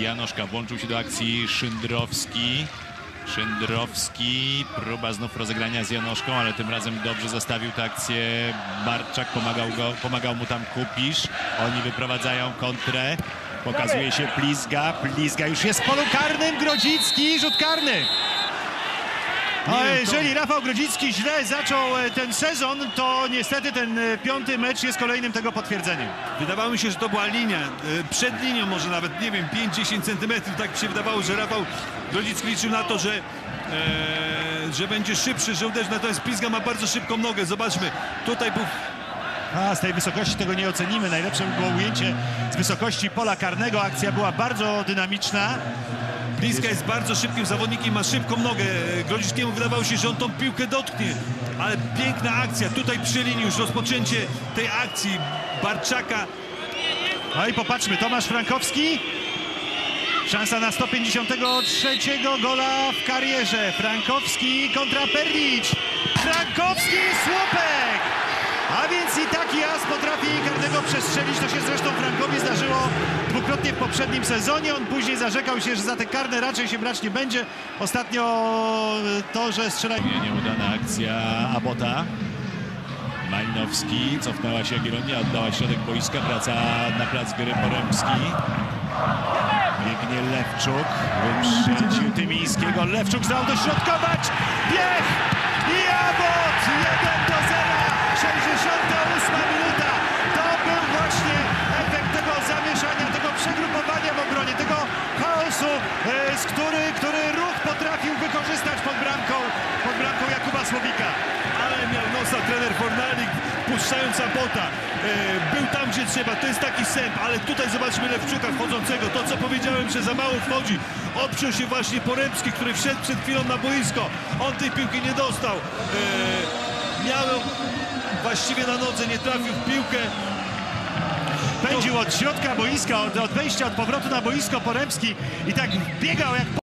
Janoszka włączył się do akcji Szyndrowski. Szyndrowski, próba znów rozegrania z Janoszką, ale tym razem dobrze zastawił tę akcję. Barczak pomagał, go, pomagał mu tam Kupisz. Oni wyprowadzają kontrę. Pokazuje się Plizga. Plizga już jest w polu karnym. Grodzicki, rzut karny. A jeżeli Rafał Grodzicki źle zaczął e, ten sezon, to niestety ten e, piąty mecz jest kolejnym tego potwierdzeniem. Wydawało mi się, że to była linia, e, przed linią może nawet, nie wiem, 5-10 centymetrów. Tak mi się wydawało, że Rafał Grodzicki liczył na to, że, że będzie szybszy, że uderzy. Natomiast Pizga ma bardzo szybką nogę. Zobaczmy, tutaj był A z tej wysokości tego nie ocenimy. Najlepsze by było ujęcie z wysokości pola karnego. Akcja była bardzo dynamiczna. Bliska jest bardzo szybkim zawodnikiem, ma szybką nogę. Grodzickiemu wydawało się, że on tą piłkę dotknie. Ale piękna akcja. Tutaj przy linii już rozpoczęcie tej akcji Barczaka. No i popatrzmy, Tomasz Frankowski. Szansa na 153 gola w karierze. Frankowski kontra Perlic. Frankowski, słupek! A więc i taki as potrafi karnego przestrzelić. To się zresztą Frankowi zdarzyło dwukrotnie w poprzednim sezonie. On później zarzekał się, że za te karne raczej się brać nie będzie. Ostatnio to, że strzela... Nie, Nieudana akcja Abota. Malinowski, cofnęła się Jagiellonia, oddała środek boiska, wraca na plac gry Poremski. Biegnie Lewczuk, wyprzedził Tymińskiego. Lewczuk zdał dośrodkować. Nosa trener Fornalik, puszczając Abota. E, był tam, gdzie trzeba. To jest taki sęp, ale tutaj zobaczmy Lewczuka wchodzącego. To, co powiedziałem, że za mało wchodzi. Obciął się właśnie Poremski, który wszedł przed chwilą na boisko. On tej piłki nie dostał. E, miał ją właściwie na nodze, nie trafił w piłkę. Pędził od środka boiska, od, od wejścia, od powrotu na boisko Poremski i tak biegał jak